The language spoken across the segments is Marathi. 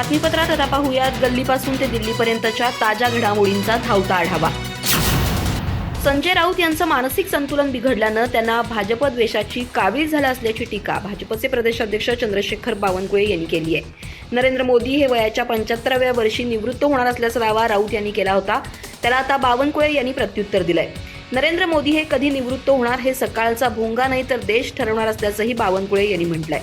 बातमीपत्रात आता पाहूयात. गल्लीपासून ते दिल्लीपर्यंतच्या ताज्या घडामोडींचा धावता आढावा. संजय राऊत यांचं मानसिक संतुलन बिघडल्यानं त्यांना भाजप द्वेषाची कावीळ झाला असल्याची टीका भाजपचे प्रदेशाध्यक्ष चंद्रशेखर बावनकुळे यांनी केली आहे. नरेंद्र मोदी हे वयाच्या पंच्याहत्तराव्या वर्षी निवृत्त होणार असल्याचा दावा राऊत यांनी केला होता. त्याला आता बावनकुळे यांनी प्रत्युत्तर दिलंय. नरेंद्र मोदी हे कधी निवृत्त होणार हे सकाळचा भोंगा नाही तर देश ठरवणार असल्याचंही बावनकुळे यांनी म्हटलंय.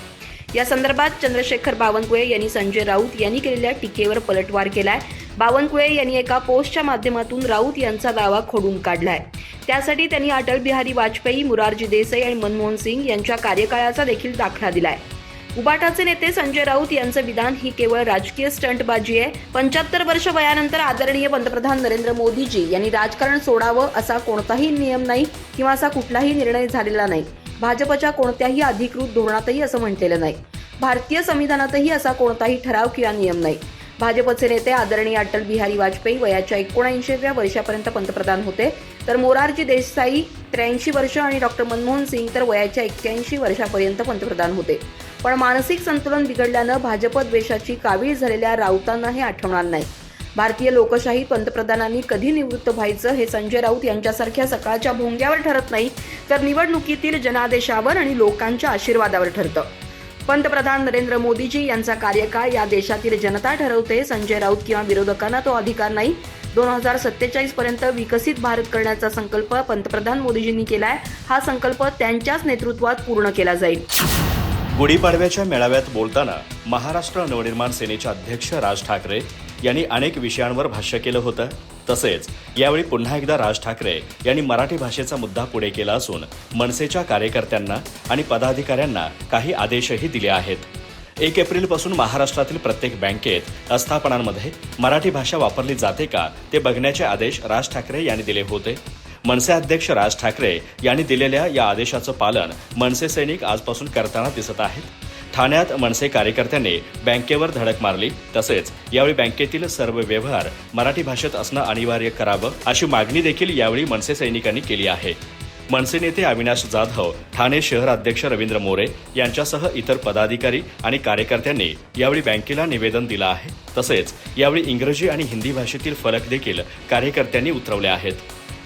या संदर्भात चंद्रशेखर बावनकुळे यांनी संजय राऊत यांनी केलेल्या टीकेवर पलटवार केलाय. बावनकुळे यांनी एका पोस्टच्या माध्यमातून राऊत यांचा दावा खोडून काढलाय. त्यासाठी त्यांनी अटल बिहारी वाजपेयी मुरारजी देसाई आणि मनमोहन सिंग यांच्या कार्यकाळाचा देखील दाखला दिलाय. उबाटाचे नेते संजय राऊत यांचं विधान ही केवळ राजकीय स्टंटबाजी आहे. पंच्याहत्तर वर्ष वयानंतर आदरणीय पंतप्रधान नरेंद्र मोदीजी यांनी राजकारण सोडावं असा कोणताही नियम नाही किंवा असा कुठलाही निर्णय झालेला नाही. भाजपच्या कोणत्याही अधिकृत धोरणातही असं म्हटलेलं नाही. भारतीय संविधानातही असा कोणताही ठराव किंवा नियम नाही. भाजपचे नेते आदरणीय अटल बिहारी वाजपेयी वयाच्या एकोणऐंशीव्या वर्षापर्यंत पंतप्रधान होते. तर मोरारजी देसाई त्र्याऐंशी वर्ष आणि डॉक्टर मनमोहन सिंग तर वयाच्या एक्क्याऐंशी वर्षापर्यंत पंतप्रधान होते. पण मानसिक संतुलन बिघडल्यानं भाजप द्वेषाची कावीळ झालेल्या राऊतांना हे आठवणार नाही. भारतीय लोकशाही पंतप्रधानांनी कधी निवृत्त व्हायचं हे संजय राऊत यांच्यासारख्या सकाळच्या भोंग्यावर ठरत नाही तर निवडणुकीतील जनादेशावर आणि लोकांच्या आशीर्वादावर ठरतं. पंतप्रधान नरेंद्र मोदीजी यांचा कार्यकाळ या देशातील जनता ठरवते संजय राऊत किंवा विरोधकांना तो अधिकार नाही. दोन हजार सत्तेचाळीस पर्यंत विकसित भारत करण्याचा संकल्प पंतप्रधान मोदीजींनी केलाय हा संकल्प त्यांच्याच नेतृत्वात पूर्ण केला जाईल. गुढीपाडव्याच्या मेळाव्यात बोलताना महाराष्ट्र नवनिर्माण सेनेचे अध्यक्ष राज ठाकरे यांनी अनेक विषयांवर भाष्य केलं होतं. तसेच यावेळी पुन्हा एकदा राज ठाकरे यांनी मराठी भाषेचा मुद्दा पुढे केला असून मनसेच्या कार्यकर्त्यांना आणि पदाधिकाऱ्यांना काही आदेशही दिले आहेत. एक एप्रिलपासून महाराष्ट्रातील प्रत्येक बँकेत आस्थापनांमध्ये मराठी भाषा वापरली जाते का ते बघण्याचे आदेश राज ठाकरे यांनी दिले होते. मनसे अध्यक्ष राज ठाकरे यांनी दिलेल्या या आदेशाचं पालन मनसे सैनिक आजपासून करताना दिसत आहेत. ठाण्यात मनसे कार्यकर्त्यांनी बँकेवर धडक मारली. तसेच यावेळी बँकेतील सर्व व्यवहार मराठी भाषेत असणं अनिवार्य करावं अशी मागणी देखील यावेळी मनसे सैनिकांनी केली आहे. मनसे नेते अविनाश जाधव ठाणे शहर अध्यक्ष रवींद्र मोरे यांच्यासह इतर पदाधिकारी आणि कार्यकर्त्यांनी यावेळी बँकेला निवेदन दिलं आहे. तसेच यावेळी इंग्रजी आणि हिंदी भाषेतील फलक देखील कार्यकर्त्यांनी उतरवले आहेत.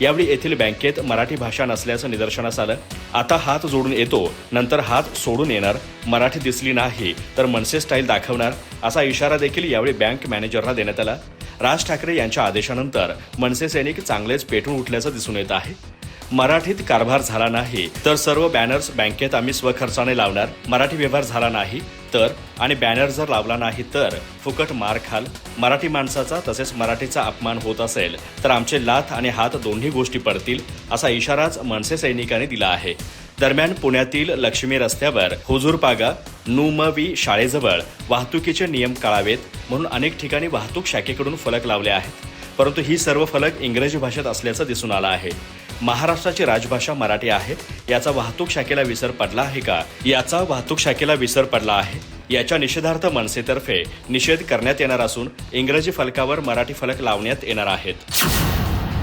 यावेळी येथील बँकेत मराठी भाषा नसल्याचं निदर्शनास आलं. आता हात जोडून येतो नंतर हात सोडून येणार. मराठी दिसली नाही तर मनसे स्टाईल दाखवणार असा इशारा देखील यावेळी बँक मॅनेजरला देण्यात आला. राज ठाकरे यांच्या आदेशानंतर मनसे सैनिक चांगलेच पेटून उठल्याचं दिसून येत आहे. मराठीत कारभार झाला नाही तर सर्व बॅनर्स बँकेत आम्ही स्वखर्चाने लावणार. मराठी व्यवहार झाला नाही तर आणि बॅनर जर लावला नाही तर फुकट मार खाल. मराठी माणसाचा तसेच मराठीचा अपमान होत असेल तर आमचे लाथ आणि हात दोन्ही गोष्टी पडतील असा इशाराच मनसे सैनिकांनी दिला आहे. दरम्यान पुण्यातील लक्ष्मी रस्त्यावर हुजूरपागा नुमवी शाळेजवळ वाहतुकीचे नियम कळावेत म्हणून अनेक ठिकाणी वाहतूक शाखेकडून फलक लावले आहेत. परंतु ही सर्व फलक इंग्रजी भाषेत असल्याचं दिसून आलं आहे. महाराष्ट्राची राजभाषा मराठी आहे? याचा वाहतूक शाखेला विसर पडला आहे का? याचा वाहतूक शाखेला विसर पडला आहे? याच्या निषेधार्थ मनसेतर्फे निषेध करण्यात येणार असून इंग्रजी फलकावर मराठी फलक लावण्यात येणार आहेत.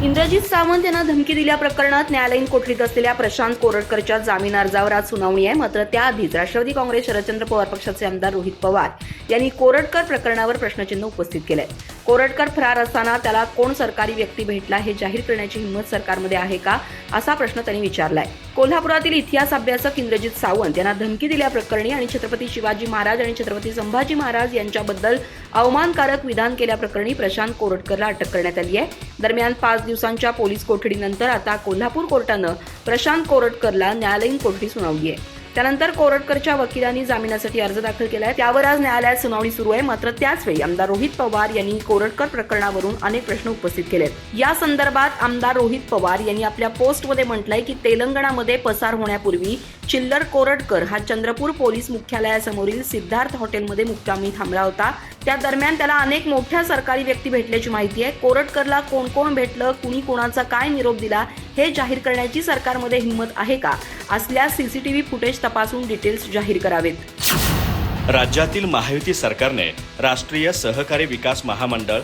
इंद्रजित सावंत यांना धमकी दिल्या प्रकरणात न्यायालयीन कोठडीत असलेल्या प्रशांत कोरटकरच्या जामीन अर्जावर आज सुनावणी आहे. मात्र त्याआधीच राष्ट्रवादी काँग्रेस शरदचंद्र पवार पक्षाचे आमदार रोहित पवार यांनी कोरटकर प्रकरणावर प्रश्नचिन्ह उपस्थित केलंय. कोरटकर फरार असताना त्याला कोण सरकारी व्यक्ती भेटला हे जाहीर करण्याची हिंमत सरकारमध्ये आहे का असा प्रश्न त्यांनी विचारलाय. कोल्हापुरातील इतिहास अभ्यासक इंद्रजित सावंत यांना धमकी दिल्याप्रकरणी आणि छत्रपती शिवाजी महाराज आणि छत्रपती संभाजी महाराज यांच्याबद्दल अवमानकारक विधान केल्याप्रकरणी प्रशांत कोरटकरला अटक करण्यात आली आहे. दरम्यान पाच दिवसांच्या पोलीस कोठडीनंतर आता कोल्हापूर कोर्टानं प्रशांत कोरटकरला न्यायालयीन कोठडी सुनावली आहे. त्यानंतर कोरटकरच्या वकिलांनी जामिनासाठी अर्ज दाखल केला आहे त्यावर आज न्यायालयात सुनावणी सुरू आहे. मात्र त्याचवेळी आमदार रोहित पवार यांनी कोरटकर प्रकरणावरून अनेक प्रश्न उपस्थित केलेत. या संदर्भात आमदार रोहित पवार यांनी आपल्या पोस्टमध्ये म्हटलंय की तेलंगणामध्ये पसार होण्यापूर्वी चिल्लर कोरटकर हा चंद्रपूर पोलीस मुख्यालयासमोरील सिद्धार्थ हॉटेलमध्ये मुक्कामी थांबला होता. त्या दरम्यान त्याला अनेक मोठ्या सरकारी व्यक्ती भेटल्याची माहिती आहे. कोरटकरला कोण कोण भेटलं कुणी कोणाचा काय निरोप दिला हे जाहीर करण्याची सरकारमध्ये हिंमत आहे का? असल्यास सीसीटीव्ही फुटेज तपासून डिटेल्स जाहीर करावेत. राज्यातील महायुती सरकारने राष्ट्रीय सहकारी विकास महामंडळ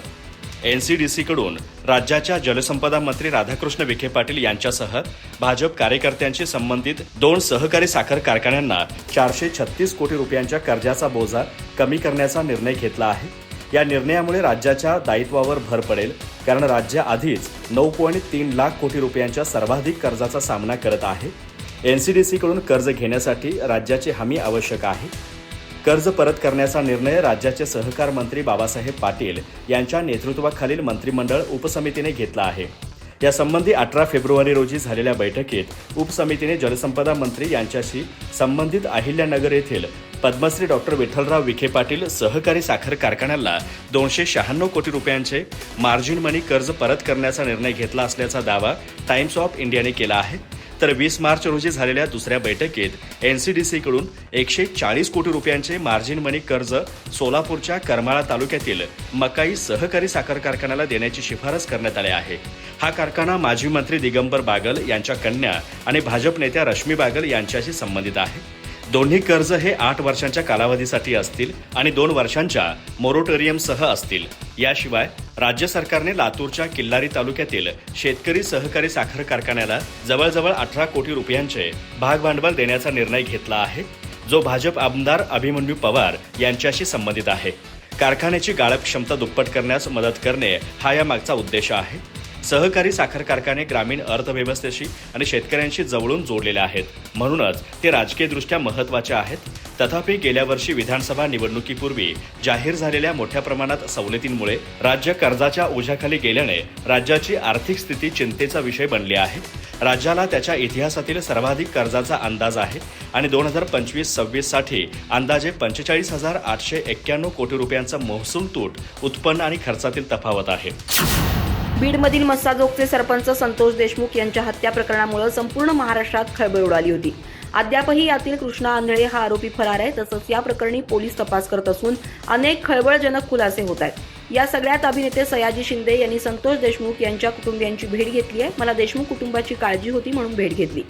एन सी डी सीकडून राज्याच्या जलसंपदा मंत्री राधाकृष्ण विखे पाटील यांच्यासह भाजप कार्यकर्त्यांशी संबंधित दोन सहकारी साखर कारखान्यांना चारशे छत्तीस कोटी रुपयांच्या कर्जाचा बोजा कमी करण्याचा निर्णय घेतला आहे. या निर्णयामुळे राज्याच्या दायित्वावर भर पडेल कारण राज्य आधीच नऊ पॉईंट तीन लाख कोटी रुपयांच्या सर्वाधिक कर्जाचा सामना करत आहे. एनसीडीसीकडून कर्ज घेण्यासाठी राज्याची हमी आवश्यक आहे. कर्ज परत करण्याचा निर्णय राज्याचे सहकार मंत्री बाबासाहेब पाटील यांच्या नेतृत्वाखालील मंत्रिमंडळ उपसमितीने घेतला आहे. यासंबंधी अठरा फेब्रुवारी रोजी झालेल्या बैठकीत उपसमितीने जलसंपदा मंत्री यांच्याशी संबंधित अहिल्यानगर येथील पद्मश्री डॉक्टर विठ्ठलराव विखे पाटील सहकारी साखर कारखान्याला दोनशे शहाण्णव कोटी रुपयांचे मार्जिन मनी कर्ज परत करण्याचा निर्णय घेतला असल्याचा दावा टाइम्स ऑफ इंडियाने केला आहे. तर वीस मार्च रोजी झालेल्या दुसऱ्या बैठकीत एनसीडीसीकडून एकशे चाळीस कोटी रुपयांचे मार्जिन मनी कर्ज सोलापूरच्या करमाळा तालुक्यातील मकाई सहकारी साखर कारखान्याला देण्याची शिफारस करण्यात आली आहे. हा कारखाना माजी मंत्री दिगंबर बागल यांच्या कन्या आणि भाजप नेत्या रश्मी बागल यांच्याशी संबंधित आहे. दोन्ही कर्ज हे आठ वर्षांच्या कालावधीसाठी असतील आणि दोन वर्षांच्या मोरोटोरियमसह असतील. याशिवाय राज्य सरकारने लातूरच्या किल्लारी तालुक्यातील शेतकरी सहकारी साखर कारखान्याला जवळजवळ अठरा कोटी रुपयांचे भागभांडवल देण्याचा निर्णय घेतला आहे जो भाजप आमदार अभिमन्यू पवार यांच्याशी संबंधित आहे. कारखान्याची गाळप क्षमता दुप्पट करण्यास मदत करणे हा या मागचा उद्देश आहे. सहकारी साखर कारखाने ग्रामीण अर्थव्यवस्थेशी आणि शेतकऱ्यांशी जवळून जोडलेले आहेत. म्हणूनच ते राजकीयदृष्ट्या महत्त्वाचे आहेत. तथापि गेल्या वर्षी विधानसभा निवडणुकीपूर्वी जाहीर झालेल्या मोठ्या प्रमाणात सवलतींमुळे राज्य कर्जाच्या ओझ्याखाली गेल्याने राज्याची आर्थिक स्थिती चिंतेचा विषय बनली आहे. राज्याला त्याच्या इतिहासातील सर्वाधिक कर्जाचा अंदाज आहे आणि दोन हजार पंचवीस सव्वीससाठी अंदाजे पंचेचाळीस हजार आठशे एक्क्याण्णव कोटी रुपयांचा महसूल तूट उत्पन्न आणि खर्चातील तफावत आहे. बीडमधील मस्साजोगचे सरपंच संतोष देशमुख यांच्या हत्या प्रकरणामुळे संपूर्ण महाराष्ट्रात खळबळ उडाली होती. अद्यापही यातील कृष्णा आंधळे हा आरोपी फरार आहे तसंच या प्रकरणी पोलीस तपास करत असून अनेक खळबळजनक खुलासे होत आहेत. या सगळ्यात अभिनेते सयाजी शिंदे यांनी संतोष देशमुख यांच्या कुटुंबियांची भेट घेतली आहे. मला देशमुख कुटुंबाची काळजी होती म्हणून भेट घेतली.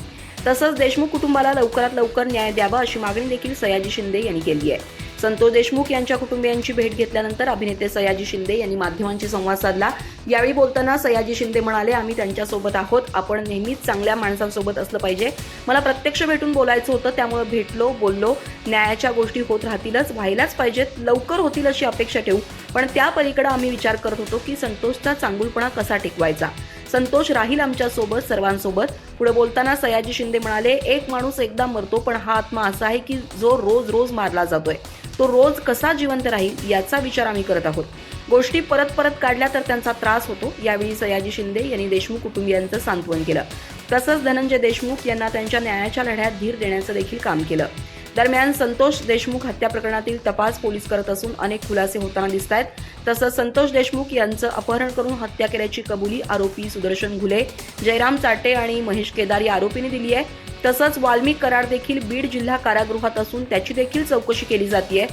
तसंच देशमुख कुटुंबाला लवकरात लवकर न्याय द्यावा अशी मागणी देखील सयाजी शिंदे यांनी केली आहे. संतोष देशमुख यांच्या कुटुंबियांची भेट घेतल्यानंतर अभिनेते सयाजी शिंदे यांनी माध्यमांशी संवाद साधला. यावेळी बोलताना सयाजी शिंदे म्हणाले आम्ही त्यांच्यासोबत आहोत. आपण नेहमीच चांगल्या माणसांसोबत असलं पाहिजे. मला प्रत्यक्ष भेटून बोलायचं होतं. त्यामुळे भेटलो बोललो. न्यायाच्या गोष्टी होत राहतीलच. व्हायलाच पाहिजेत. लवकर होतील अशी अपेक्षा ठेवू. पण त्या पलीकडे आम्ही विचार करत होतो की संतोषचा चांगुलपणा कसा टिकवायचा? संतोष राहील आमच्यासोबत सर्वांसोबत. पुढे बोलताना सयाजी शिंदे म्हणाले एक माणूस एकदा मरतो पण हा आत्मा असा आहे की जो रोज रोज मारला जातोय. तो रोज कसा जिवंत राहील याचा विचार आम्ही करत आहोत. गोष्टी परत परत काढल्या तर त्यांचा त्रास होतो यावेळी सयाजी शिंदे यांनी देशमुख कुटुंबियांचं सांत्वन केलं. तसंच धनंजय देशमुख यांना त्यांच्या न्यायाच्या लढ्यात धीर देण्याचं देखील काम केलं. दरम्यान संतोष देशमुख हत्या प्रकरणातील तपास पोलीस करत असून अनेक खुलासे होताना दिसत आहेत. तसंच संतोष देशमुख यांचं अपहरण करून हत्या केल्याची कबुली आरोपी सुदर्शन घुले जयराम चाटे आणि महेश केदार या आरोपींनी दिली आहे. तसंच वाल्मिक कराड देखील बीड जिल्हा कारागृहात असून त्याची देखील चौकशी केली जाते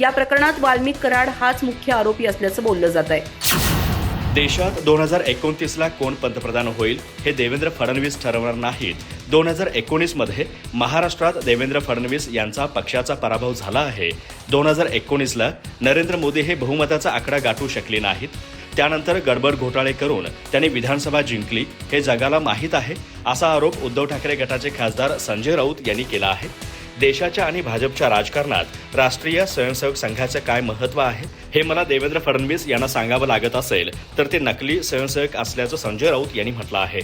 या प्रकरणात वाल्मिक कराड हाच मुख्य आरोपी असल्याचं बोललं जात आहे देशात दोन हजार एकोणतीसला कोण पंतप्रधान होईल हे देवेंद्र फडणवीस ठरवणार नाहीत. दोन हजार एकोणीसमध्ये महाराष्ट्रात देवेंद्र फडणवीस यांचा पक्षाचा पराभव झाला आहे. दोन हजार एकोणीसला नरेंद्र मोदी हे बहुमताचा आकडा गाठू शकले नाहीत. त्यानंतर गडबड घोटाळे करून त्यांनी विधानसभा जिंकली. हे जगाला माहीत आहे असा आरोप उद्धव ठाकरे गटाचे खासदार संजय राऊत यांनी केला आहे. देशाच्या आणि भाजपच्या राजकारणात राष्ट्रीय स्वयंसेवक संघाचं काय महत्त्व आहे हे मला देवेंद्र फडणवीस यांना सांगावं लागत असेल तर ते नकली स्वयंसेवक असल्याचं संजय राऊत यांनी म्हटलं आहे.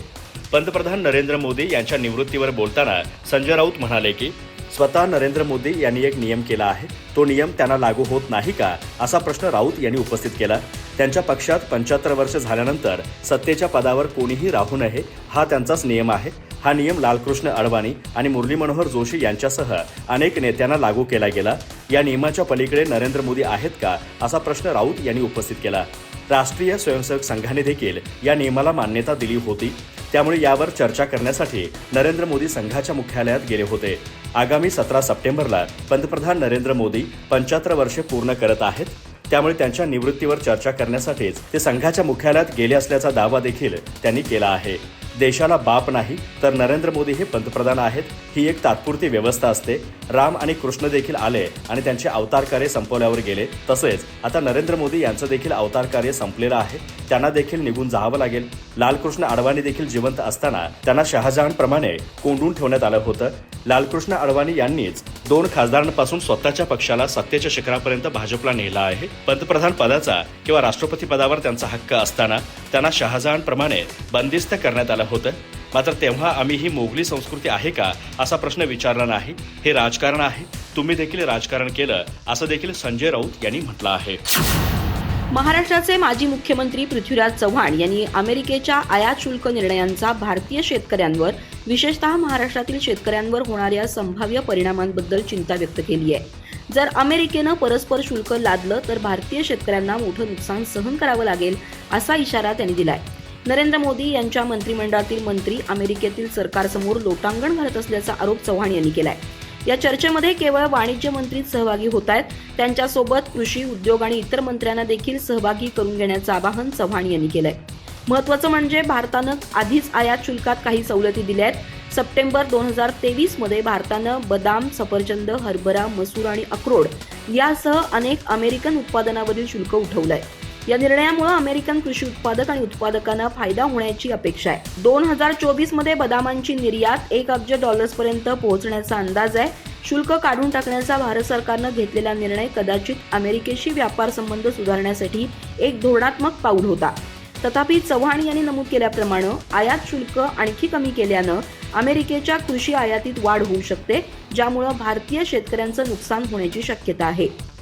पंतप्रधान नरेंद्र मोदी यांच्या निवृत्तीवर बोलताना संजय राऊत म्हणाले की स्वतः नरेंद्र मोदी यांनी एक नियम केला आहे. तो नियम त्यांना लागू होत नाही का? असा प्रश्न राऊत यांनी उपस्थित केला. त्यांच्या पक्षात पंच्याहत्तर वर्ष झाल्यानंतर सत्तेच्या पदावर कोणीही राहू नये हा त्यांचाच नियम आहे. हा नियम लालकृष्ण अडवाणी आणि मुरली मनोहर जोशी यांच्यासह अनेक नेत्यांना लागू केला गेला. या नियमाच्या पलीकडे नरेंद्र मोदी आहेत का? असा प्रश्न राऊत यांनी उपस्थित केला. राष्ट्रीय स्वयंसेवक संघाने देखील या नियमाला मान्यता दिली होती. त्यामुळे यावर चर्चा करण्यासाठी नरेंद्र मोदी संघाच्या मुख्यालयात गेले होते. आगामी सतरा सप्टेंबरला पंतप्रधान नरेंद्र मोदी पंच्याहत्तर वर्षे पूर्ण करत आहेत. त्यामुळे त्यांच्या निवृत्तीवर चर्चा करण्यासाठीच ते संघाच्या मुख्यालयात गेले असल्याचा दावा देखील त्यांनी केला आहे. देशाला बाप नाही तर नरेंद्र मोदी हे पंतप्रधान आहेत ही एक तात्पुरती व्यवस्था असते. राम आणि कृष्ण देखील आले आणि त्यांचे अवतार कार्य संपवल्यावर गेले. तसेच आता नरेंद्र मोदी यांचं देखील अवतार कार्य संपलेलं आहे. त्यांना देखील निघून जावं लागेल. लालकृष्ण अडवाणी देखील जिवंत असताना त्यांना शहाजहानप्रमाणे कोंडून ठेवण्यात आलं होतं. लालकृष्ण अडवाणी यांनीच दोन खासदारांपासून स्वतःच्या पक्षाला सत्तेच्या शिखरापर्यंत भाजपला नेला आहे. पंतप्रधान पदाचा किंवा राष्ट्रपती पदावर त्यांचा हक्क असताना त्यांना शहाजहानप्रमाणे बंदिस्त करण्यात आलं होतं. मात्र तेव्हा आम्ही ही मोगली संस्कृती आहे का असा प्रश्न विचारला नाही. हे राजकारण आहे. तुम्ही देखील राजकारण केलं असं देखील संजय राऊत यांनी म्हटलं आहे. महाराष्ट्राचे माजी मुख्यमंत्री पृथ्वीराज चव्हाण यांनी अमेरिकेच्या आयात शुल्क निर्णयांचा भारतीय शेतकऱ्यांवर विशेषतः महाराष्ट्रातील शेतकऱ्यांवर होणाऱ्या संभाव्य परिणामांबद्दल चिंता व्यक्त केली आहे. जर अमेरिकेनं परस्पर शुल्क लादलं तर भारतीय शेतकऱ्यांना मोठं नुकसान सहन करावं लागेल असा इशारा त्यांनी दिलाय. नरेंद्र मोदी यांच्या मंत्रिमंडळातील मंत्री अमेरिकेतील सरकारसमोर लोटांगण घालत असल्याचा आरोप चव्हाण यांनी केलाय. या चर्चेमध्ये केवळ वाणिज्य मंत्रीच सहभागी होत आहेत त्यांच्यासोबत कृषी उद्योग आणि इतर मंत्र्यांना देखील सहभागी करून घेण्याचं आवाहन चव्हाण यांनी केलंय. महत्वाचं म्हणजे भारतानं आधीच आयात शुल्कात काही सवलती दिल्या आहेत सप्टेंबर दोन हजार तेवीसमध्ये भारतानं बदाम सफरचंद हरभरा मसूर आणि अक्रोड यासह अनेक अमेरिकन उत्पादनावरील शुल्क उठवलं आहे या निर्णयामुळे अमेरिकन कृषी उत्पादक आणि उत्पादकांना फायदा होण्याची अपेक्षा आहे. दोन हजार चोवीसमध्ये बदामांची निर्यात एक अब्ज डॉलर्सपर्यंत पोहोचण्याचा अंदाज आहे. शुल्क काढून टाकण्याचा भारत सरकारनं घेतलेला निर्णय कदाचित अमेरिकेशी व्यापार संबंध सुधारण्यासाठी एक धोरणात्मक पाऊल होता. तथापि चव्हाण यांनी नमूद केल्याप्रमाणे आयात शुल्क आणखी कमी केल्यानं अमेरिकेच्या कृषी आयातीत वाढ होऊ शकते ज्यामुळं भारतीय शेतकऱ्यांचं नुकसान होण्याची शक्यता आहे.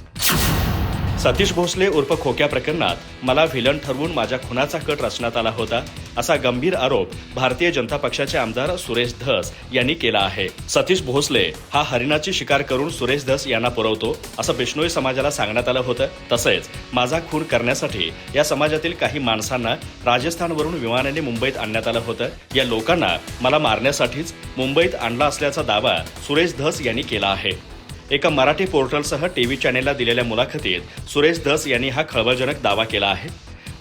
सतीश भोसले उर्फ खोक्या प्रकरणात मला व्हिलन ठरवून माझ्या खुनाचा कट रचण्यात आला होता असा गंभीर आरोप भारतीय जनता पक्षाचे आमदार सुरेश धस यांनी केला आहे. सतीश भोसले हा हरिणाची शिकार करून सुरेश धस यांना पुरवतो असं बिष्णोई समाजाला सांगण्यात आलं होतं. तसेच माझा खून करण्यासाठी या समाजातील काही माणसांना राजस्थानवरून विमानाने मुंबईत आणण्यात आलं होतं. या लोकांना मला मारण्यासाठीच मुंबईत आणला असल्याचा दावा सुरेश धस यांनी केला आहे. एका मराठी पोर्टलसह टी व्ही चॅनेलला दिलेल्या मुलाखतीत सुरेश धस यांनी हा खळबळजनक दावा केला आहे.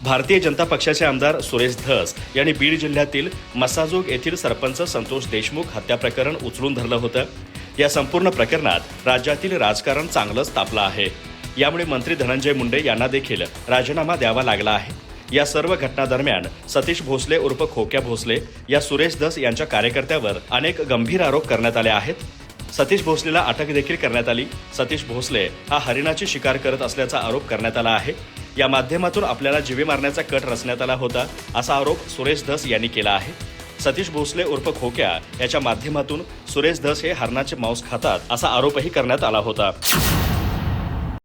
भारतीय जनता पक्षाचे आमदार सुरेश धस यांनी बीड जिल्ह्यातील मसाजोग येथील सरपंच संतोष देशमुख हत्या प्रकरण उचलून धरलं होतं. या संपूर्ण प्रकरणात राज्यातील राजकारण चांगलंच तापलं आहे. यामुळे मंत्री धनंजय मुंडे यांना देखील राजीनामा द्यावा लागला आहे. या सर्व घटनादरम्यान सतीश भोसले उर्फ खोक्या भोसले या सुरेश धस यांच्या कार्यकर्त्यावर अनेक गंभीर आरोप करण्यात आले आहेत. सतीश भोसलेला अटक देखील करण्यात आली. सतीश भोसले हा हरिणाची शिकार करत असल्याचा आरोप करण्यात आला आहे. या माध्यमातून आपल्याला जीवे मारण्याचा कट रचण्यात आला होता असा आरोप सुरेश धस यांनी केला आहे. सतीश भोसले उर्फ खोक्या याच्या माध्यमातून सुरेश धस हे हरणाचे मांस खातात असा आरोपही करण्यात आला होता.